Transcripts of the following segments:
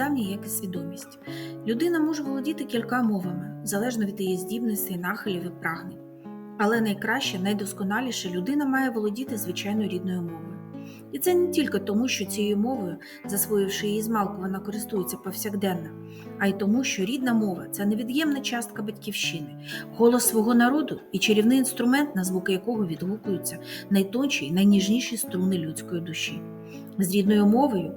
давня, як і свідомість. Людина може володіти кількома мовами, залежно від її здібностей, нахилів і прагнень. Але найкраще, найдосконаліше людина має володіти звичайною рідною мовою. І це не тільки тому, що цією мовою, засвоївши її змалку, вона користується повсякденно, а й тому, що рідна мова це невід'ємна частка батьківщини, голос свого народу і чарівний інструмент, на звуки якого відгукуються найтонші й найніжніші струни людської душі. З рідною мовою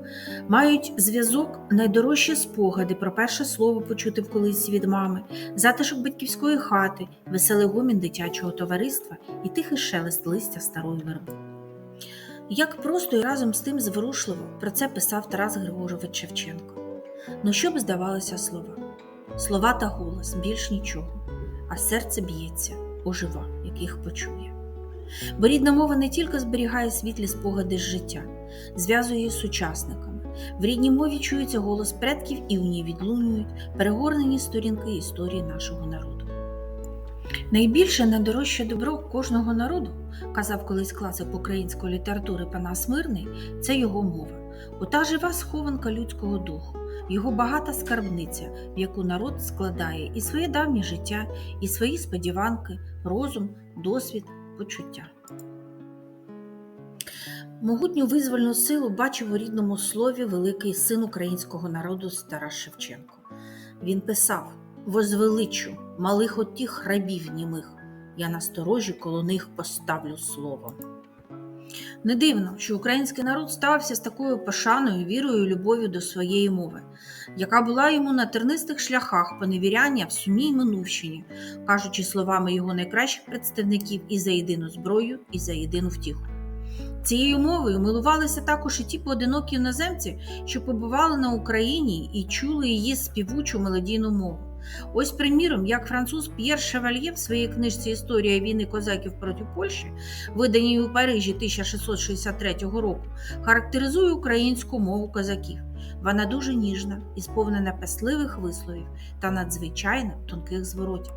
мають зв'язок найдорожчі спогади про перше слово почути в колисці від мами, затишок батьківської хати, веселий гомін дитячого товариства і тихий шелест листя старої верби. Як просто і разом з тим зворушливо про це писав Тарас Григорович Шевченко. Ну що б здавалося слова? Слова та голос більш нічого, а серце б'ється, ожива, як їх почує. Бо рідна мова не тільки зберігає світлі спогади з життя, зв'язує з сучасниками. В рідній мові чується голос предків і в ній відлунюють перегорнені сторінки історії нашого народу. Найбільше найдорожче добро кожного народу, казав колись класик української літератури Панас Мирний, це його мова. Ота жива схованка людського духу, його багата скарбниця, в яку народ складає і своє давнє життя, і свої сподіванки, розум, досвід, почуття. Могутню визвольну силу бачив у рідному слові великий син українського народу Тарас Шевченко. Він писав: Возвеличу малих отіх рабів німих, я насторожі коло них поставлю слово. Не дивно, що український народ стався з такою пошаною, вірою і любов'ю до своєї мови, яка була йому на тернистих шляхах поневіряння в сумній минувщині, кажучи словами його найкращих представників і за єдину зброю, і за єдину втіху. Цією мовою милувалися також і ті поодинокі іноземці, що побували на Україні і чули її співучу мелодійну мову. Ось, приміром, як француз П'єр Шевальє в своїй книжці Історія війни козаків проти Польщі, виданій у Парижі 1663 року, характеризує українську мову козаків. Вона дуже ніжна і сповнена песливих висловів та надзвичайно тонких зворотів.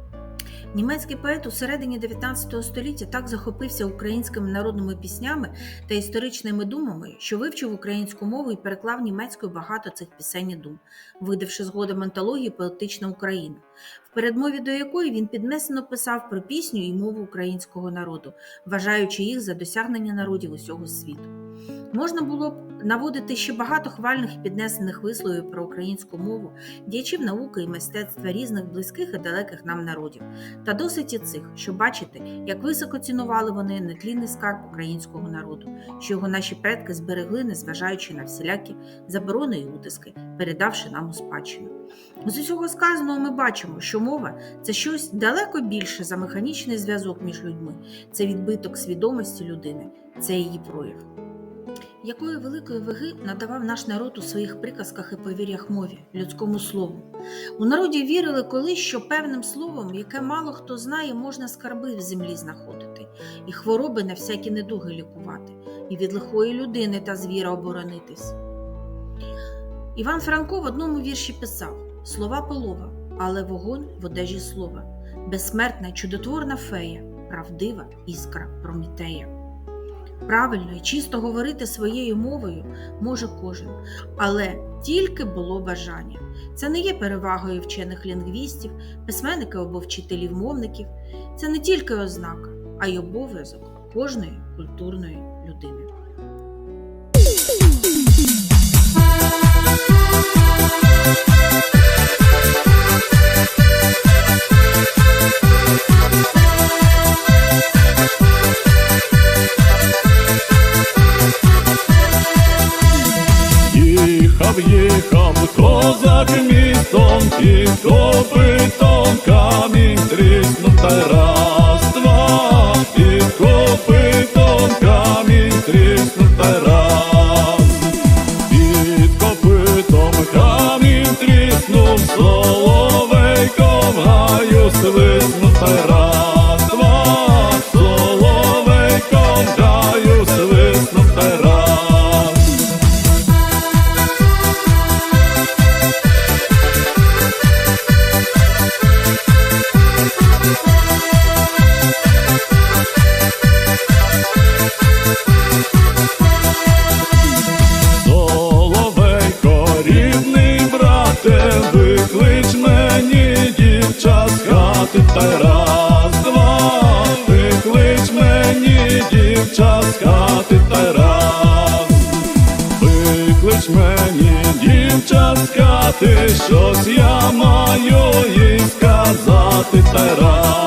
Німецький поет у середині 19 століття так захопився українськими народними піснями та історичними думами, що вивчив українську мову і переклав німецькою багато цих пісень і дум, видавши згодом антологію Поетична Україна, в передмові до якої він піднесено писав про пісню і мову українського народу, вважаючи їх за досягнення народів усього світу. Можна було б наводити ще багато хвальних і піднесених висловів про українську мову, діячів науки і мистецтва різних близьких і далеких нам народів, та досить і цих, щоб бачити, як високо цінували вони нетлінний скарб українського народу, що його наші предки зберегли, незважаючи на всілякі заборони і утиски, передавши нам у спадщину. З усього сказаного ми бачимо, що мова це щось далеко більше за механічний зв'язок між людьми, це відбиток свідомості людини, це її прояв якої великої ваги надавав наш народ у своїх приказках і повір'ях мові, людському слову. У народі вірили колись, що певним словом, яке мало хто знає, можна скарби в землі знаходити, і хвороби на всякі недуги лікувати, і від лихої людини та звіра оборонитись. Іван Франко в одному вірші писав: Слова полова, але вогонь в одежі слова, безсмертна, чудотворна фея, правдива іскра Промітея. Правильно і чисто говорити своєю мовою може кожен, але тільки було бажання. Це не є перевагою вчених лінгвістів, письменників або вчителів мовників. Це не тільки ознака, а й обов'язок кожної культурної людини. І копитом клич мені, дівчатка, ти щось я маю їй сказати тара.